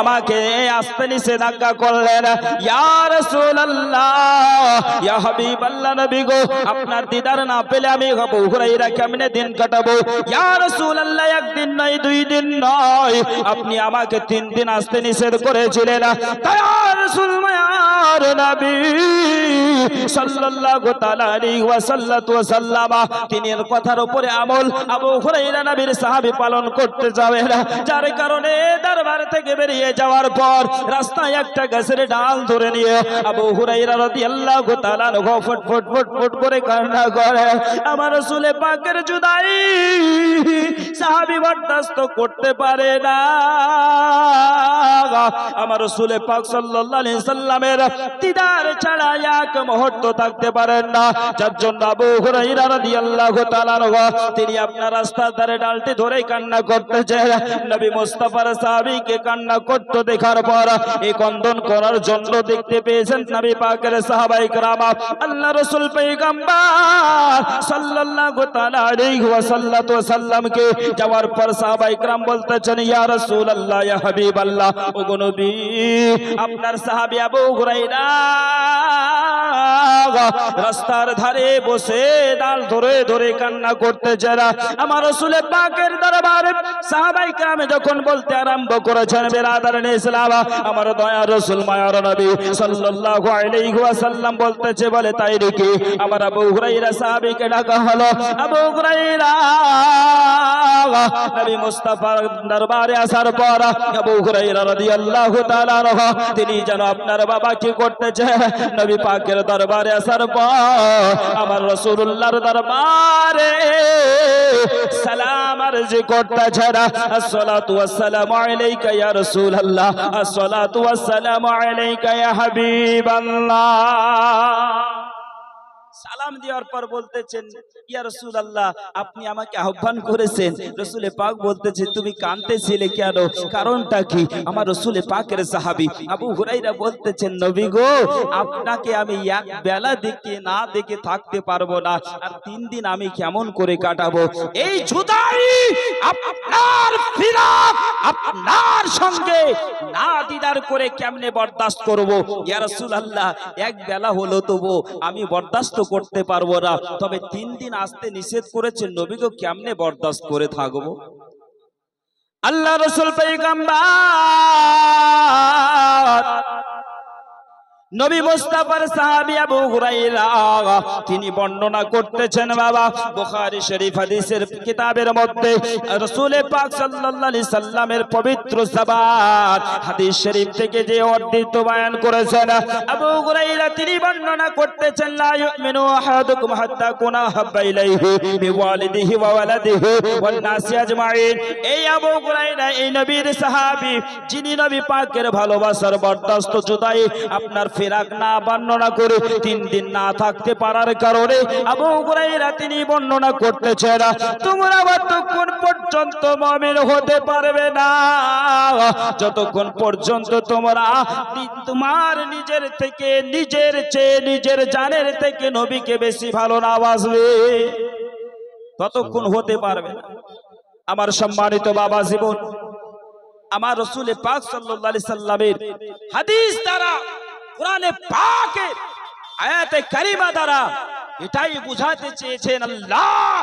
আমাকে আসতে নিষেধাজ্ঞা করলেন, ইয়া রাসূলুল্লাহ, ইয়া হাবিবাল্লাহ নবী গো, আপনার দিদার না পেলে আমি হুরাইরা কেমনে দিন কাটাবো? ইয়া রাসূলুল্লাহ, একদিন নয়, দুই দিন নয়, আপনি আমাকে তিন দিন আসতে নিষেধ করেছিলেন। তাই ইয়া রাসূল মায়ার নবী সাল্লাল্লাহু তাআলা আলাইহি ওয়াসাল্লামা তিনের কথার উপরে আমল আবু হুরাইরা নবীর সাহাবী পালন করতে যাবে যার কারণে দরবার থেকে যাওয়ার পর রাস্তায় একটা গাছের ডাল ধরে নিয়ে আবু হুরাইরা করে কান্না করে। আমার রাসূলে পাকের জুদাই সাহাবী বরদাস্ত করতে পারে না। আমার রাসূলে পাক সাল্লাল্লাহু সাল্লামের দিদার ছাড়া এক মুহূর্ত থাকতে পারেন না। যার জন্য আবু হুরাইরা রাদিয়াল্লাহু তাআলা আনহু তিনি আপনার রাস্তার ধারে ডালটি ধরে কান্না করতেছে নবী মুস্তাফার সাহাবীকে কান্না করতে দেখার পর এই কন্দন করার জন্য দেখতে পেয়েছেন নবী পাকের সাহাবাই کرام আল্লাহ রাসূল পয়গম্বর সাল্লাল্লাহু তাআলা আলাইহি ওয়াসাল্লাম সাল্লামকে যাওয়ার পর সাহাবাই کرام বলতেছেন ইয়া রাসূলুল্লাহ ইয়া হাবিবাল্লাহ ও গো নবী আপনার সাহাবী আবু হুরায়রা রাস্তার ধারে বসে ডাল ধরে ধরে কান্না করতে যারা আমার রসুলের পাকের দরবারে সাহাবাই কামে যখন বলতে আরম্ভ করেছেন বেরাদার ইসলাম। আমার দয়া রসুল, মায়ার নবী সাল্লাল্লাহু আলাইহি ওয়াসাল্লাম বলতেছে, বলে তাই নাকি আমার আবু হুরাইরা সাহাবীকে ডাকা হলো। আবু হুরাইরা নবী মুস্তাফার দরবারে আসার পর আবু হুরাইরা রাদিয়াল্লাহু তাআলা তিনি যেন আপনার বাবা কি করতেছে? নবী পাকের দরবারে আসার পর আমার রাসূলুল্লাহর দরবারে সালাম আরজি করতেছে আসসালাতু ওয়াসসালামু আলাইকা ইয়া রাসূলুল্লাহ আসসালাতু আলাইকা সালাম দেওয়ার পর বলতেছেন, ইয়া রসুল আল্লাহ আপনি আমাকে আহ্বান করেছেন। রসুলে পাক বলতেছে, তুমি কানতেছিলে কেন? কারণটা কি? আমার রসুলে পাকের সাহাবি আবু হুরাইরা বলতেছেন, নবী গো, আপনাকে আমি এক বেলা দেখে না দেখে থাকতে পারব না। আর তিন দিন আমি কেমন করে কাটাবো? এই জুদাই আপনার ফিরাক, আপনার সঙ্গে না দিদার করে কেমনে বরদাস্ত করব? ইয়া রাসূল আল্লাহ এক বেলা হলো তবু আমি বরদাস্ত করতে পারব না। তবে তিন দিন আসতে নিষেধ করেছেন নবীকে কেমনে বরদাস্ত করে থাকব? আল্লাহ রসুল পেগম্বর নবী মুস্তাফার সাহাবী আবু হুরাইরা, তিনি বর্ণনা করতেছেন, বাবা, বুখারী শরীফ হাদিসের কিতাবের মধ্যে রাসূল পাক সাল্লাল্লাহু আলাইহি সাল্লামের পবিত্র জবান হাদিস শরীফ থেকে যে অর্ধিত বয়ান করেছেন, আবু হুরাইরা তিনি বর্ণনা করতেছেন, লা ইউমিনু আহাদুকুম হাত্তা কুনা হাব্বা ইলাইহি বিওয়ালিদিহি ওয়া ওয়ালাদিহি ওয়ান নাসি আজমাইন। এই আবু হুরাইরা, এই নবীর সাহাবী, যিনি নবী পাকের ভালোবাসার বরদাস্ত জুদাই, আপনার ফেরাক না বর্ণনা করে তিন দিন না থাকতে পারার কারণে আবু হুরাইরা তিনি বর্ণনা করতেছেন, তোমরা ততক্ষণ পর্যন্ত হতে পারবে না। যতক্ষণ পর্যন্ত তোমরা তোমার নিজের থেকে, নিজের চেয়ে নিজের জানের থেকে নবীকে বেশি ভালো না বাসবে। ততক্ষণ হতে পারবে না। আমার সম্মানিত বাবা জীবন, আমার রসুলে পাক আলাইহি সাল্লামের হাদিস দ্বারা কোরআনে পাকের আয়াতে কারিমা দ্বারা এটাই বুঝাতে চেয়েছেন আল্লাহ।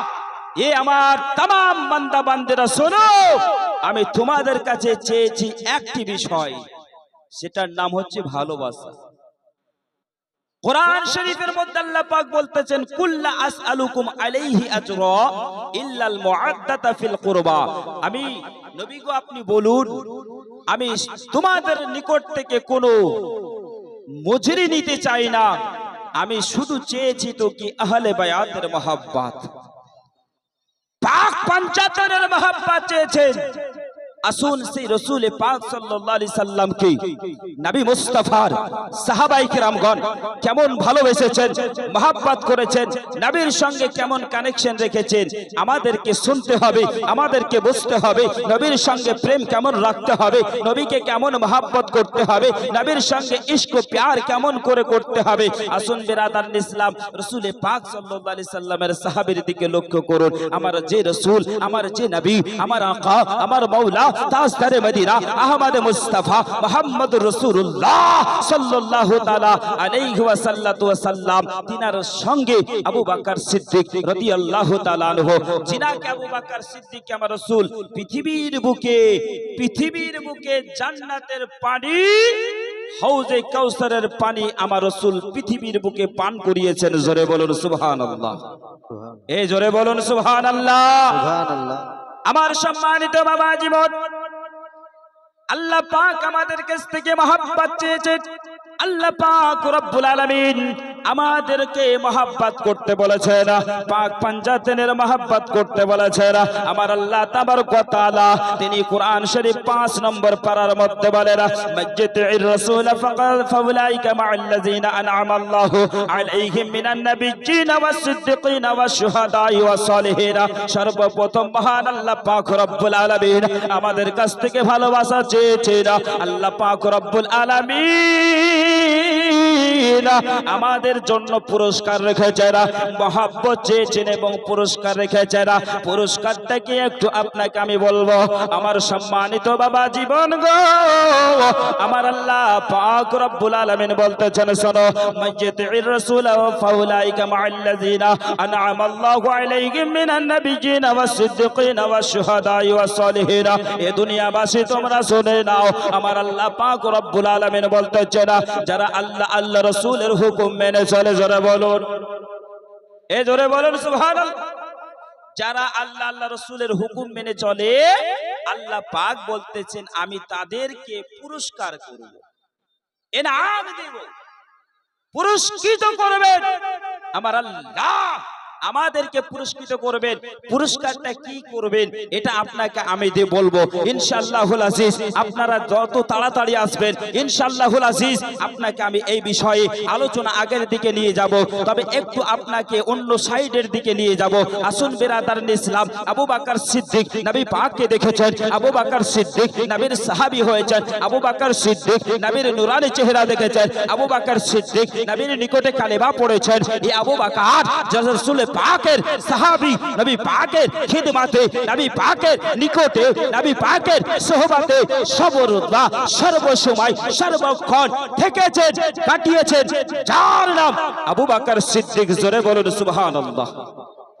এ আমার তাম বান্দা বান্দেরা, শোনো, আমি তোমাদের কাছে চেয়েছি একটি বিষয়। সেটার নাম হচ্ছে ভালোবাসা। কোরআন শরীফের মধ্যে আল্লাহ পাক বলতেছেন, কুল্লা আসআলুকুম আলাইহি আজরা ইল্লাল মুআদ্দাতা ফিল কুরবা। আমি, নবী গো, আপনি বলুন, আমি তোমাদের নিকট থেকে কোনো মজুরি নিতে চাই না। আমি শুধু চেয়েছি তো কি আহলে বায়াতের মহাব্বাত। পাক পঞ্চায়েতের মহাব্বাত চেয়েছেন। আসুন সেই রসুল পাক আলাইহি সাল্লামকে, নবী মুস্তাফার সাহাবাই কিরামগণ কেমন ভালোবেসেছেন, মহাব্বত করেছেন, নবীর সঙ্গে কেমন কানেকশন রেখেছেন, আমাদেরকে শুনতে হবে, আমাদেরকে বুঝতে হবে, নবীর সঙ্গে প্রেম কেমন রাখতে হবে, নবীকে কেমন মহাব্বত করতে হবে, নবীর সঙ্গে ইশক ও প্যার কেমন করে করতে হবে। আসুন বেরাদার ইসলাম, রসুলে পাক আলাইহি সাল্লামের সাহাবীর দিকে লক্ষ্য করুন। আমার যে রসুল, আমার যে নবী, আমার আকা, আমার মৌলা তাজদারে মদিনা। আহমদ মুস্তাফা মোহাম্মদ রসুল্লাহ সাল্লাল্লাহু তাআলা আলাইহি ওয়াসাল্লাতু ওয়াসাল্লাম তিনার সঙ্গে আবু বকর সিদ্দিক রাদিয়াল্লাহু তাআলা আনহু। আবু বকর সিদ্দিক আমার রাসূল পৃথিবীর বুকে পৃথিবীর বুকে জান্নাতের পানি হাউজে কাউসারের পানি আমার রাসূল পৃথিবীর বুকে পান করিয়েছেন। জোরে বলুন সুবহানাল্লাহ। এই জোরে বলুন সুবহানাল্লাহ। সুবহানাল্লাহ। আমার সম্মানিত বাবা জীবন আল্লাহ পাক আমাদের কাছ থেকে মহাব্বত চেয়েছেন। আল্লাহ পাক রব্বুল আলামিন আমাদেরকে মহাব্বত করতে বলেছেন পাক পাঞ্জাতেনের মহাব্বত করতে বলেছেন আমার আল্লাহ তাবারক ওয়া তাআলা তিনি কোরআন শরীফ 5 নম্বর পারার মধ্যে বলেন আলামিন আমাদের কাছ থেকে ভালোবাসা চেয়েছেন। আল্লাহ পাক রব্বুল আলামিন আমাদের জন্য পুরস্কার রেখেছেন মহাব্বত চেয়েছেন এবং পুরস্কার রেখেছেন পুরস্কারটাকে একটু আপনাকে আমি বলব, আমার সম্মানিত বাবা জীবন গো, আমার আল্লাহ পাক রব্বুল আলামিন বলতেছেন, শোনো মাইয়াতির রাসূল ফাউলাইকা মাআল্লাযিনা আনআমা আল্লাহু আলাইহিম মিনান নাবিয়্যিনা ওয়াস সিদ্দিকিনা ওয়াস শুহাদাই ওয়াস সালিহিনা এ দুনিয়াবাসী তোমরা শুনে নাও, আমার আল্লাহ পাক রব্বুল আলামিন বলতেছেন, যারা আল্লাহ আল্লাহ রাসূলের হুকুম মেনে চলে জোরে বলুন। এ জোরে বলুন সুভান যারা আল্লাহ আল্লাহ রসুলের হুকুম মেনে চলে, আল্লাহ পাক বলতেছেন, আমি তাদেরকে পুরস্কার করব। এনাম দেব। পুরস্কৃত করবেন। আমার আল্লাহ আমাদেরকে পুরস্কৃত করবেন। পুরস্কারটা কি করবেন, এটা আপনাকে আমি দিয়ে বলব। ইনশাআল্লাহুল আজিজ, আপনারা যত তাড়াতাড়ি আসবেন, ইনশাআল্লাহুল আজিজ, আপনাকে আমি এই বিষয়ে আলোচনা আগের দিকে নিয়ে যাব। তবে একটু আপনাকে অন্য সাইডের দিকে নিয়ে যাব। আসুন বেরাদার ইসলাম আবু বাকার সিদ্দিক নবী পাককে দেখেছেন। আবু বাকার সিদ্দিক নবীর সাহাবী হয়েছেন। আবু বাকার সিদ্দিক নবীর নুরানি চেহারা দেখেছেন। আবু বাকার সিদ্দিক নবীর নিকটে কালেমা পড়েছেন। এই আবু বাকার রাসূল পাকের সাহাবি, নবী পাকের খিদমাতে, নবী পাকের নিকটে, নবী পাকের সোহবাতে সবরদা সর্বসময় সর্বক্ষণ থেকেছেন, কাটিয়েছেন, যার নাম আবু বাকার সিদ্দিক, জোরে বলুন সুবহানাল্লাহ।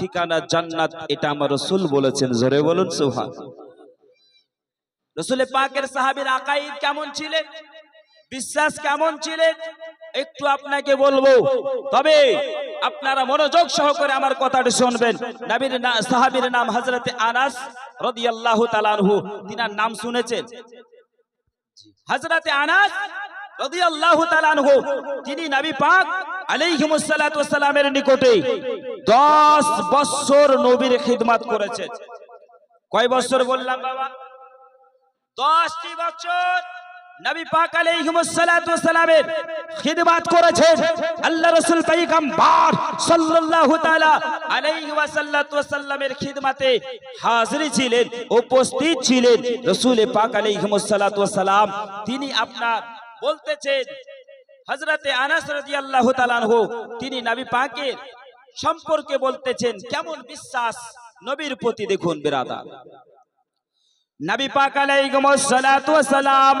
ঠিকানা জান্নাত, এটা আমার রসুল বলেছেন। জোরে বলুন সুহান রসুল পাকের সাহাবীর আকাইদ কেমন ছিলেন বিশ্বাস কেমন ছিলেন একটু আপনাকে বলব। তবে আপনারা মনোযোগ সহকারে আমার কথাটি শুনবেন। নবীর সাহাবীর নাম হযরতে আনাস রাদিয়াল্লাহু তাআলা আনহু, তিনার নাম শুনেছেন? হযরতে আনাস তিনি নবী পাক নিকটে 10 বছর নবীর খিদমত করেছেন কয় বছর বললাম বাবা? 10টি বছর আল্লাহ ছিলেন, উপস্থিত ছিলেন। রাসূল পাক তিনি আপনার বলতেছেন হজরতে আনাস রাজি আল্লাহ তালানহ তিনি নাবি পাকের সম্পর্কে বলতেছেন, কেমন বিশ্বাস নবীর প্রতি দেখুন বেরাদা নবী পাক আলাইকুম ওয়াসালাম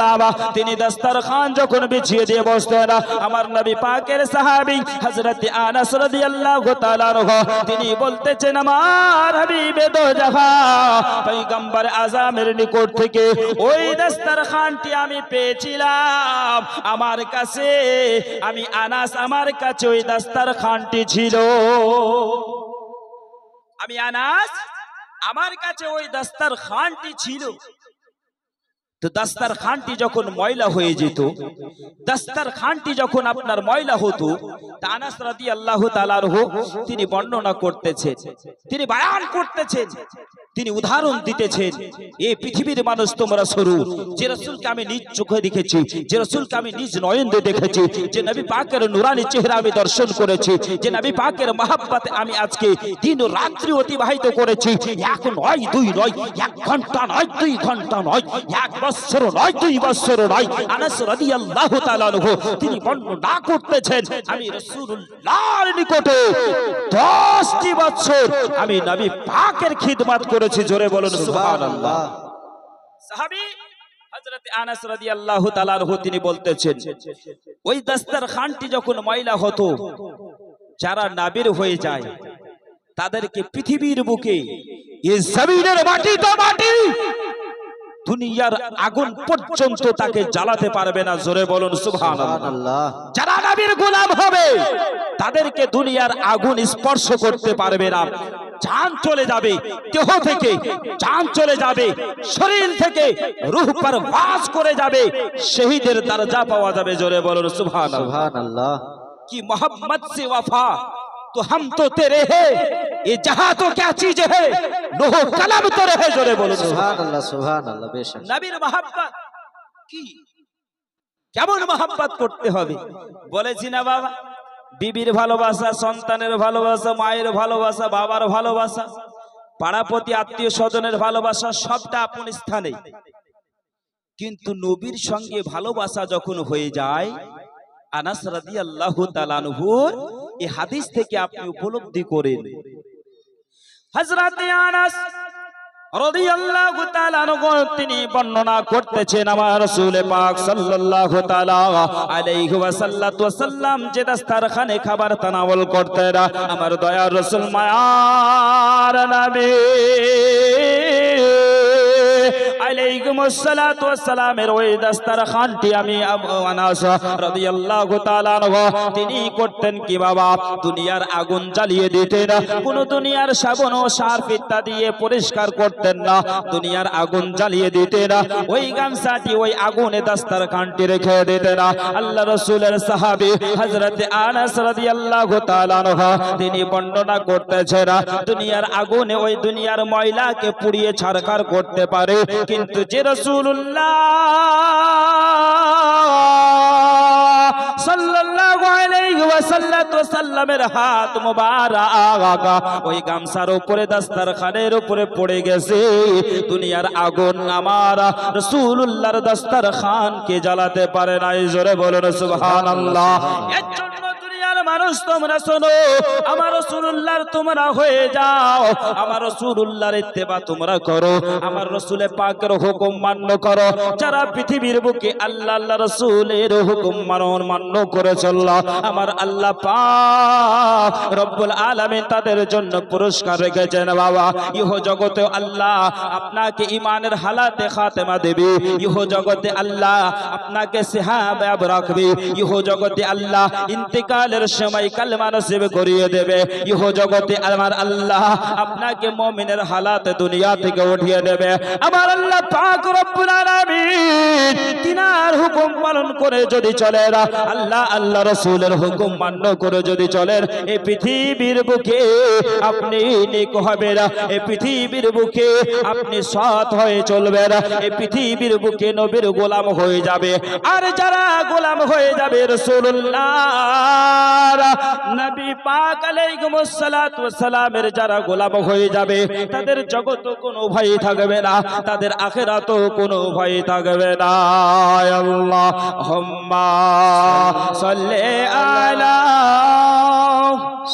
সাল্লাম তিনি দাস্তার খান যখন বিছিয়ে দিয়ে বসতেন, আমার নবী পাকের সাহাবী হযরত আনাস রাদিয়াল্লাহু তাআলা তিনি বলতেছেন, আমার হাবিবে দো জাহা পয়গম্বর আজমের নিকট থেকে ওই দাস্তার খানটি আমি পেয়েছিলাম। আমার কাছে, আমি আনাস আমার কাছে ওই দাস্তার খানটি ছিল। আমি আনাস আমার কাছে ওই দাস্তার খানটি ছিল। তো দাস্তার খানটি যখন ময়লা হয়ে যেত, দাস্তার খানটি যখন আপনার ময়লা হতো, তা আনাস রাদি আল্লাহ তালার তিনি বর্ণনা করতেছেন, তিনি বায়ান করতেছেন, তিনি উদাহরণ দিতেছেন এই পৃথিবীর মানুষ তোমরা সরু, যে রসুলকে আমি নিজ চোখে দেখেছি, যে রসুলকে আমি নিজ নয়ন দেখেছি, যে নবী পাকের নুরানি চেহারা আমি দর্শন করেছি, যে নবী পাকের মহাব্বাতে আমি আজকে দিন রাত্রি অতিবাহিত করেছি, এক নয়, দুই নয়, এক ঘণ্টা নয়, দুই ঘণ্টা নয়, এক বৎসর নয় দুই বৎসর নয়। আনাস রাদিয়াল্লাহু তাআলা আনহু তিনি বর্ণনা করতেছেন। আমি রাসূলুল্লাহর নিকটে 10টি বছর আমি নবী পাকের খিদমত করেছি জোরে বলুন সুবহানাল্লাহ। সাহাবী হযরত আনাস রাদিয়াল্লাহু তাআলা আনহু তিনি বলতেছেন ওই দাস্তারখানটি যখন ময়লা হতো যারা নাবির হয়ে যায় তাদেরকে পৃথিবীর বুকে এ জমিনের মাটি তো মাটি দুনিয়ার আগুন পর্যন্ত তাকে জ্বালাতে পারবে না। জোরে বলুন সুবহানাল্লাহ। যারা নবীর গোলাম হবে তাদেরকে দুনিয়ার আগুন স্পর্শ করতে পারবে না। চান চলে যাবে কেহ থেকে চান চলে যাবে শরীর থেকে রুহ পর বাস করে যাবে শহীদের দরজা পাওয়া যাবে। জোরে বলুন সুবহানাল্লাহ। সুবহানাল্লাহ। কি মোহাম্মদ সে ওয়াফা? तो हम तो तेरे हैं ये जहां तो क्या चीज है लोह कलम तो रहे जोरे बोलो সুবহানাল্লাহ সুবহানাল্লাহ বেশক নবীর মহাব্বত কি কেমন মহাব্বত করতে হবে বলেছি না বাবা বিবির ভালোবাসা সন্তানের ভালোবাসা মায়ের ভালোবাসা বাবার ভালোবাসা পাড়াপতি আত্মীয় স্বজনের ভালোবাসা সবটা আপন স্থানে কিন্তু নবীর সঙ্গে ভালোবাসা যখন হয়ে যায় আনাস রাদিয়াল্লাহু তাআলাহুর এই হাদিস থেকে আপনি উপলব্ধি করেন। হযরত আনাস তিনি বর্ণনা করতেছেন আমার রাসূল পাক সাল্লাল্লাহু তাআলা আলাইহি ওয়াসাল্লাতু ওয়াসাল্লাম দাস্তারখানে খাবার তানাওয়াল করতে আমার দয়ার রসুল মায়ার নবী আলাইকুম আসসালাতু ওয়াসসালামের ওই আমি রাদিয়াল্লাহু তাআলা আনহু। তিনি করতেন কি বাবা? দুনিয়ার আগুন জ্বালিয়ে দিতেন। কোন দুনিয়ার সাবন ও ইত্যাদি দিয়ে পরিষ্কার করতেন না। দুনিয়ার আগুন জ্বালিয়ে দিতেন। ওই গামছাটি ওই আগুনে দাস্তারখানটি রেখে দিতেন। আল্লাহ রাসূলের সাহাবী হযরত আনাস তাআলা আনহু, তিনি বর্ণনা করতেছেন, দুনিয়ার আগুনে ওই দুনিয়ার ময়লাকে পুড়িয়ে ছারখার করতে পারে কিন্তু যে রাসূলুল্লাহ সাল্লাল্লাহু আলাইহি ওয়াসাল্লামের হাত মোবারক ওই গামছার উপরে দাস্তারখানের উপরে পড়ে গেছে। দুনিয়ার আগুন আমার রাসূলুল্লাহর দাস্তারখানকে জ্বালাতে পারে না এই জোরে বলুন সুবহানাল্লাহ। এর জন্য দুনিয়ার মানুষ তোমরা শোনো, আমার রাসূলুল্লাহর তোমরা হয়ে যাও। আমার রাসূলুল্লাহর ইত্তেবা তোমরা করো, আমার রাসূলে পাকের হুকুম মান্য করো। যারা পৃথিবীর বুকে আল্লাহ আল্লাহ রাসূলের হুকুম মানন, মান্য করে চলল আমার আল্লাহ পাক রব্বুল আলামিন তাদের জন্য পুরস্কার রেখেছেন বাবা। ইহ জগতে আল্লাহ আপনাকে ইমানের হালা হালাতে খাতেমা দেবে। ইহ জগতে আল্লাহ আপনাকে সেহাব রাখবে। ইহ জগতে আল্লাহ ইন্তেকালের সময় কালমা নসিব করিয়ে দেবে। ইহ জগতে আমার আল্লাহ আপনাকে মুমিনের হালাতে দুনিয়া থেকে উঠিয়ে দেবে। আমার আল্লাহ তিনার হুকুম পালন করে যদি চলে আল্লাহ আল্লাহ রাসূলের হুকুম মান্য করে যদি চলেন এই পৃথিবীর বুকে আপনি নেক হবেন এই পৃথিবীর বুকে আপনি সৎ হয়ে চলবেন এই পৃথিবীর বুকে নবীর গোলাম হয়ে যাবে। আর যারা গোলাম হয়ে যাবে যারা নবী পাক আলাইকুমসালামের যারা গোলাম হয়ে যাবে তাদের জগৎ কোনো ভয় থাকবে না তাদের আখিরাত কোনো ভয় থাকবে না। আল্লাহ হম্মা সাল্লে আলা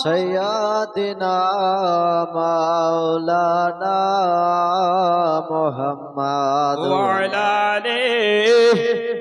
সৈয়াদিনা মাওলানা মুহাম্মাদ ওয়া আলা আলাইহি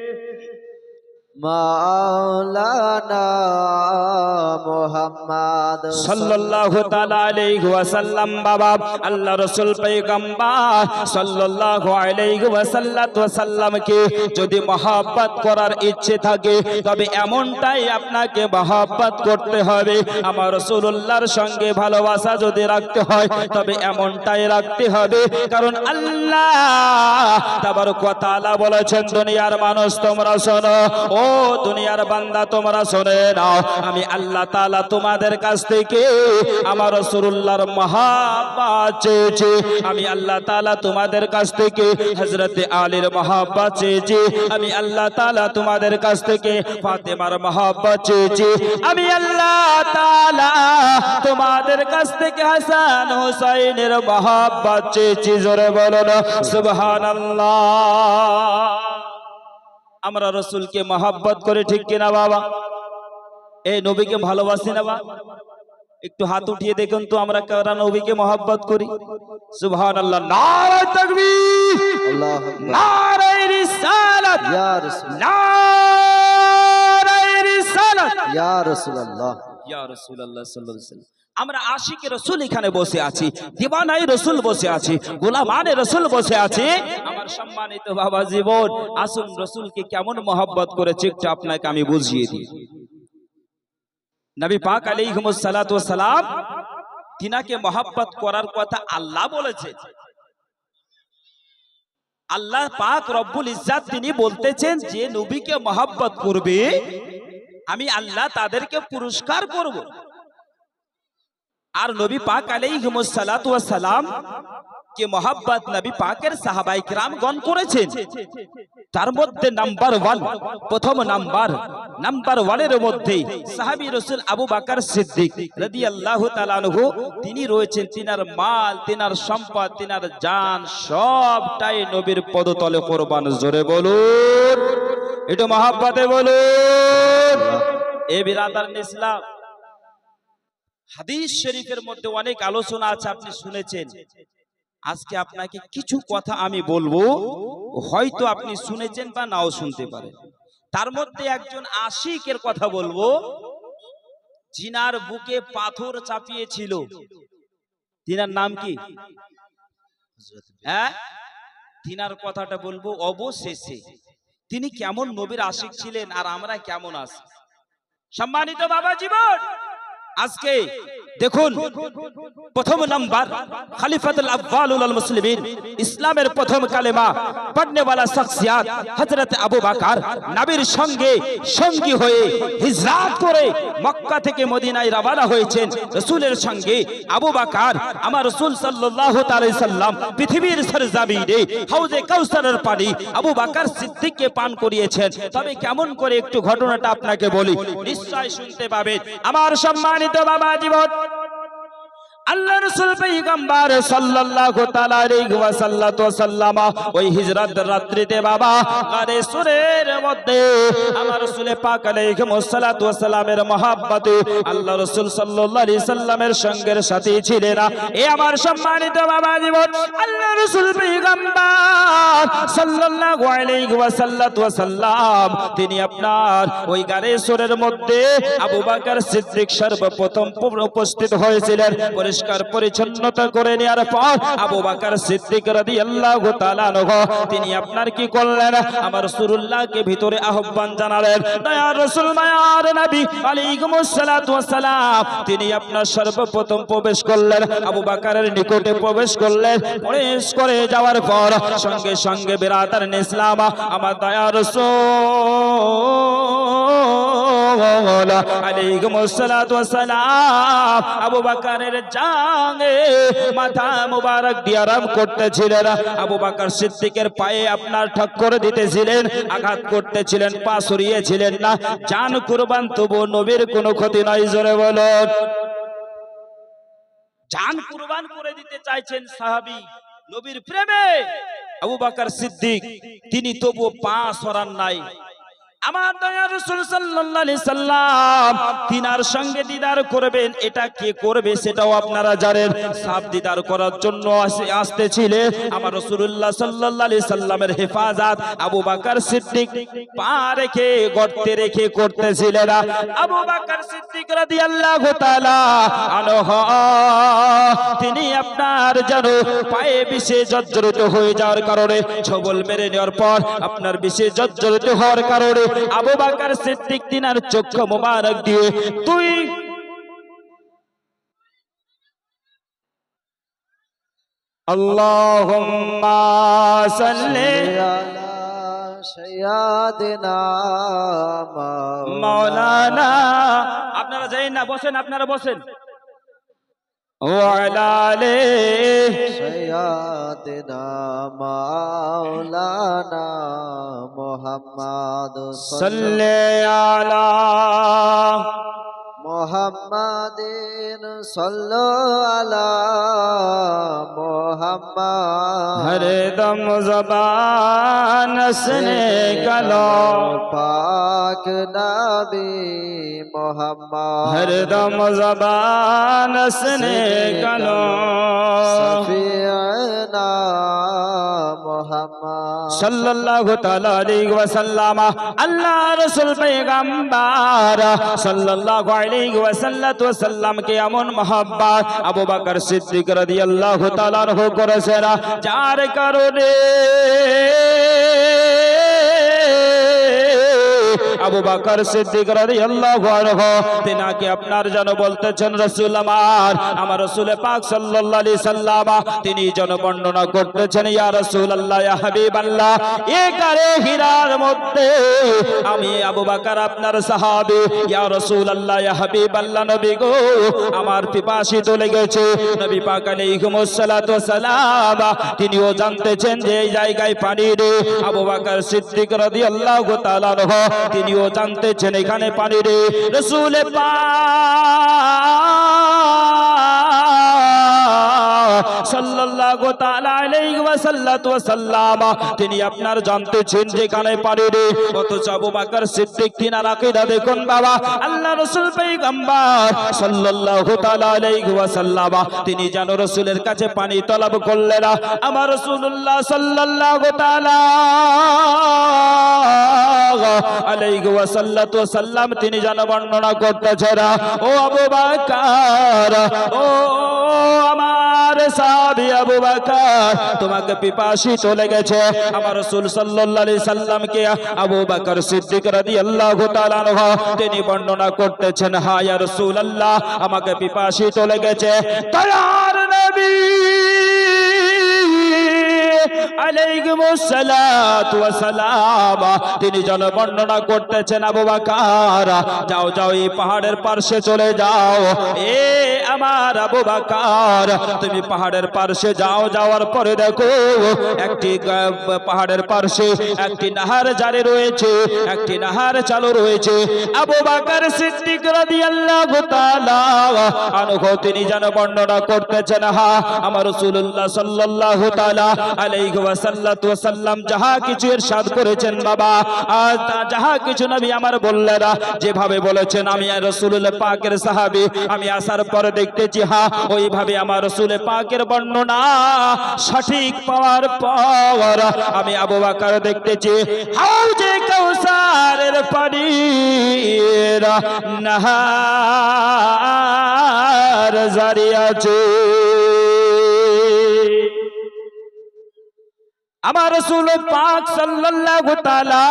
যদি মহব্বত করার ইচ্ছে থাকে, তবে এমনটাই আপনাকে মহব্বত করতে হবে। আমার রাসূলুল্লাহর সঙ্গে ভালোবাসা যদি রাখতে হয়, তবে এমনটাই রাখতে হবে। কারণ আল্লাহ তাবারক ওয়া তাআলা বলেছেন, দুনিয়ার মানুষ, তোমরা শোনো, ও দুনিয়ার বান্দা তোমরা শোনে নাও। আমি আল্লাহ তাআলা তোমাদের কাছ থেকে আমার রাসূলুল্লাহর মহাব্বত চেয়েছি। আমি আল্লাহ তাআলা তোমাদের কাছ থেকে হযরতে আলীর মহাব্বত চেয়েছি। আমি আল্লাহ তাআলা তোমাদের কাছ থেকে ফাতেমার মহাব্বত চেয়েছি। আমি আল্লাহ তাআলা তোমাদের কাছ থেকে হাসান হুসাইনের মহাব্বত চেয়েছি। জোরে বলো না সুবহানাল্লাহ। আমরা রসুলকে মহাব্বত করে ঠিক কিনা বাবা? এই নবীকে ভালোবাসি না বা একটু হাত উঠিয়ে দেখুন তো আমরা কারা নবীকে মহাব্বত করি। সুবহান আল্লাহ নারায় তাকবীর আল্লাহু নারায় রিসালাত ইয়া রাসূল নারায় রিসালাত। ইয়া রাসূলুল্লাহ। আমরা আশিকে রসুল এখানে বসে আছি দিবানাই রসুল বসে আছি, গোলামানে রসুল বসে আছি। আমার সম্মানিত বাবা জীবন, আসুন রসুলকে কেমন মহব্বত করেছে একটু আপনাকে আমি বুঝিয়ে দিই। নবী পাক আলাইহিমুস সালাতু সালাম, তিনাকে মহব্বত করার কথা আল্লাহ বলেছে। আল্লাহ পাক রব্বুল ইজ্জাত তিনি বলতেছেন, যে নবীকে মহব্বত করবে আমি আল্লাহ তাদেরকে পুরস্কার করব। আর নবী পাক সালাম কে মহাব্বত নবী পাকের সাহাবাই কিরাম গণ করেছেন। তার মধ্যে নাম্বার ওয়ান, প্রথম নাম্বার নাম্বার ওয়ানের মধ্যে সাহাবী রসুল আবু বাকার সিদ্দিক রাদিয়াল্লাহু তাআলা আনহু, তিনি রয়েছেন তিনার মাল, তিনার সম্পদ, তিনার জান, সবটাই নবীর পদতলে কোরবান। জোরে বলুন। একটু মহাব্বতে বলুন। এ বিরাদার ইসলাম হাদিস শরীফের মধ্যে অনেক আলোচনা আছে আপনি শুনেছেন। আজকে আপনাকে কিছু কথা আমি বলব হয়তো আপনি শুনেছেন বা নাও শুনতে পারেন। তার মধ্যে একজন আশিকের কথা বলব জিনার বুকে পাথর চাপিয়েছিল। তিনার নাম কি? হ্যাঁ? তিনার কথাটা বলব অবশেষে। তিনি কেমন নবীর আশিক ছিলেন আর আমরা কেমন আছি? সম্মানিত বাবা জীবন! আজকে দেখুন, প্রথম নাম্বার খলিফাতুল আব্বালুল মুসলিমিন, ইসলামের প্রথম কালেমা পড়নে वाला শখসিয়াত, হযরত আবু বকর নবীর সঙ্গে সঙ্গী হয়ে হিজরত করে মক্কা থেকে মদিনায় রওনা হয়েছেন। রাসূলের সঙ্গে আবু বকর, আমার রাসূল সাল্লাল্লাহু তাআলা সাল্লাম পৃথিবীর সরজমিনে হাউজে কাউসারের পানি আবু বকর সিদ্দিককে পান করিয়েছেন। তবে কেমন করে একটু ঘটনাটা আপনাকে বলি, নিশ্চয় শুনতে পাবেন। আমার সম্মানিত বাবা জীবন। আল্লাহ ওই হিজরত রাত্রিতে বাবা সুরের মধ্যে আল্লাহ সাল্লামের সঙ্গের সাথে ছিলেন এ আমার সম্মানিত বাবা জীবন আল্লাহ রাসূল ওয়াসাল্লাম, তিনি আপনার ওই গারে সুরের মধ্যে আবু বকর সিদ্দিক সর্বপ্রথম উপস্থিত হয়েছিলেন। পরিষ্কার পরিচ্ছন্নতা করে নেওয়ার পর আবু বকর সিদ্দিক তাআলা আনহু, তিনি আপনার কি করলেন? আমার রাসূলুল্লাহকে ভিতরে আহ্বান জানালেন দয়ার রাসূল মায়ার নবী ওয়াস সালাম তিনি আপনার সর্বপ্রথম প্রবেশ করলেন, আবু বকরের নিকটে প্রবেশ করলেন প্রবেশ করে যাওয়ার পর সঙ্গে সঙ্গে বিরাদার ইসলাম, আমার দয়ার রাসূল ওয়াস সালাম আবু বকরের মাথা মুবারক দিয়ে আরাম করতেছিলেন। আবু বকর সিদ্দিকের পায়ে আপনার দিতেছিলেন, আঘাত করতেছিলেন, পা সরিয়েছিলেন না। জান কুরবান, তবু নবীর কোনো ক্ষতি জোরে জান কুরবান করে দিতে চাইছেন সাহাবী, নবীর প্রেমে। আবু বকর সিদ্দিক, তিনি তবু পা সরান নাই। আমার দয়া রসুল সাল্লাম তিনার সঙ্গে দিদার করবেন, এটা কে করবে সেটাও আপনারা জানেন। সাপ দিদার করার জন্য আসে- আসতেছিলেন আমার রসুল্লাহ আলাইহি সাল্লামের হেফাজত আবু বকর সিদ্দিক পা রেখে, গর্তে রেখে করতেছিলেন আবু বকর সিদ্দিক তাআলা আনহু, তিনি আপনার যেন পায়ে বিশে জর্জরিত হয়ে যাওয়ার কারণে, ছবল মেরে নেওয়ার পর আপনার বিশে জর্জরিত হওয়ার কারণে আবু বাকার সিদ্দিক তিনার চক্ষু মোবারক দিয়ে তুই আপনারা যাই না বসেন আপনারা বসেন। وعلى سيدنا مولانا محمد صلى على মোহাম্মদিন সল্লো আলা মোহাম্মা হরে দম জবান সনে গলো। পাক নবী মোহাম্মদ। হরে দম জবান সনে গলো। সফিয়ানা সাল্লাল্লাহু তাআলা আলাইহি ওয়াসাল্লাম আল্লাহ রাসূল পয়গম্বর সাল্লাল্লাহু আলাইহি ওয়াসাল্লাম কে এমন মহব্বত আবু বকর সিদ্দিক রাদিয়াল্লাহু তাআলা রহ করেছেন, যার কারণে আবু বকর সিদ্দিক রাদিয়াল্লাহু আনহু তিনাকে আপনার যেন বলতেছেন, রাসূল আমার আমার রাসূল পাক সাল্লাল্লাহু আলাইহি সাল্লাম, তিনি যেন বর্ণনা করতেছেন, ইয়া রাসূলুল্লাহ, ইয়া হাবিবাল্লাহ এ কারে হীরার মধ্যে আমি আবু বকর আপনার সাহাবী, ইয়া রাসূলুল্লাহ, ইয়া হাবিবাল্লাহ, নবী গো, আমার পিপাসিত লেগেছে নবী পাক আলাইহিমুস সালাতু সালাম, তিনিও জানতেছেন যে এই জায়গায় পানি রে আবু বকর সিদ্দিক রাদিয়াল্লাহু তাআলা তিনিও জানতেছেন এখানে পানি রে। পা সাল্লাল্লাহু তাআলা আলাইহি ওয়াসাল্লাতু ওয়াসাল্লাম, তিনি আপনার জানতেছেন যেখানে পানি রে। অথচ আবু বকর সিদ্দিক, তিনার আকীদা দেখুন বাবা, আল্লাহ রাসূল পয়গম্বর সাল্লাল্লাহু তাআলা আলাইহি ওয়াসাল্লাম, তিনি যেন রাসূলের কাছে পানি তলব করলেন, আমার রাসূলুল্লাহ সাল্লাল্লাহু তাআলা আলাইহি ওয়াসাল্লাতু ওয়াসাল্লাম, তিনি যেন বর্ণনা করতেছেন ও আবু বকর, ও আমার সাহাবী আবু বকর, তোমাকে পিপাসিত লেগেছে। আমার রাসূল সাল্লাল্লাহু আলাইহি সাল্লামকে আবু বকর সিদ্দিক রাদিয়াল্লাহু তাআলা আনহু, তিনি বর্ণনা করতেছেন, হা, ইয়া রাসূলুল্লাহ, আমাকে পিপাসিত লেগেছে। গেছে নবী! তিনি যেন বর্ণনা করতেছেন আবু বকর। যাও যাও, এই পাহাড়ের পার্শ্বে চলে যাও। এ আমার আবু বকর, তুমি পাহাড়ের পার্শ্বে যাও, যাওয়ার পরে দেখো, একটি পাহাড়ের পার্শ্বে একটি নাহার জারি রয়েছে, একটি নাহার চালু রয়েছে। আবু বকর সিদ্দিক রাদিয়াল্লাহু তাআলা আনহু, তিনি যেন বর্ণনা করতেছেন, হা, আমার রাসূলুল্লাহ সাল্লাল্লাহু তাআলা আলাইহি ওয়াসাল্লাম যাহা কিছু ইরশাদ করেছেন বাবা, আর যাহা কিছু নবী আমার বললেন যেভাবে বলেছেন, আমি রাসূলুল্লাহ পাকের সাহাবী, আমি আসার পরে দেখতেছি, হা, ওইভাবে আমার রাসূল পাকের বর্ণনা সঠিক পাওয়ার পর আমি আবু বকর দেখতেছি হাউজে কাউসারের পানি নাহার জারি আমার রাসূল পাক সাল্লাল্লাহু তাআলা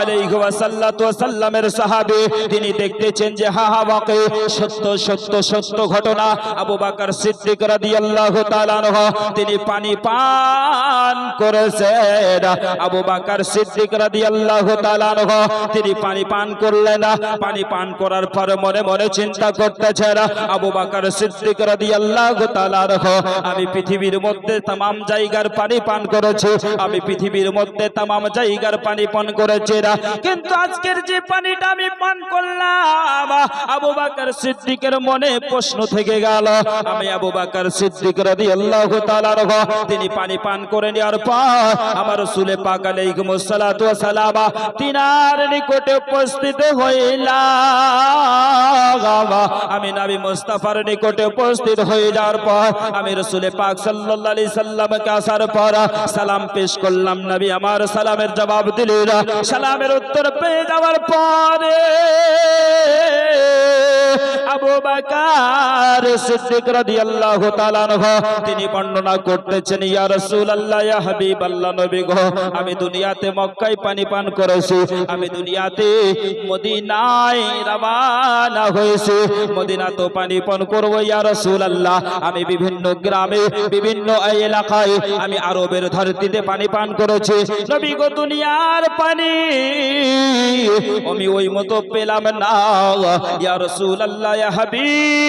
আলাইহি ওয়াসাল্লাতু ওয়াসাল্লামের সাহাবী তিনি দেখতেছেন যে হা হা ওয়াকে সত্য সত্য সত্য ঘটনা আবু বকর সিদ্দিক রাদিয়াল্লাহু তাআলা আনহু তিনি পানি পান করেছেন আবু বকর সিদ্দিক রাদিয়াল্লাহু তাআলা আনহু তিনি পানি পান করলেন পানি পান করার পর মনে মনে চিন্তা করতেছেন আবু বকর সিদ্দিক রাদিয়াল্লাহু তাআলা আনহু আমি পৃথিবীর মধ্যে तमाम জায়গার পানি পান করেছি। আমি পৃথিবীর মধ্যে তামাম জায়গার পানি পান করেছি কিন্তু আজকের যে পানিটা আমি পান করলাম, আবু বাকর সিদ্দিকের মনে প্রশ্ন থেকে গেল। আমি আবু বাকর সিদ্দিক তাআলার ঘ তিনি পানি পান করে নেওয়ার পর আমার রাসূলে পাক আলাইহিস সালাতু তিনার নিকটে উপস্থিত হইলাম। আমি নবী মুস্তাফার নিকটে উপস্থিত হয়ে যাওয়ার পর, আমি রাসূলে পাক আলাইহি সাল্লামকে আসার পর সালাম পেশ করলাম নবী আমার সালামের জবাব দিলেন। সালামের উত্তর পেয়ে যাওয়ার পরে আবু সিদ্দিক রাদিয়াল্লাহু তাআলা তিনি বর্ণনা করতেছেন, ইয়া রাসূলুল্লাহ, ইয়া হাবিবাল্লাহ নবী গো, আমি দুনিয়াতে মক্কায় পানি পান করেছি, আমি দুনিয়াতে মদিনায় রওনা হয়েছি মদিনা তো পানি পান করব, ইয়া রাসূলুল্লাহ, আমি বিভিন্ন গ্রামে, বিভিন্ন এলাকায়, আমি আরবের ধরতিতে পানি পান করেছি, নবী গো, দুনিয়ার পানি, আমি ওই মতো পেলাম না, ইয়া রাসূলুল্লাহ হাবিবাল্লাহ।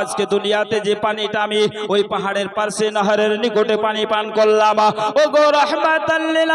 আজকে দুনিয়াতে যে পানিটা আমি ওই পাহাড়ের পাশে নাহারের নিকটে পানি পান করলাম। ও গো রহমাতাল্লিল।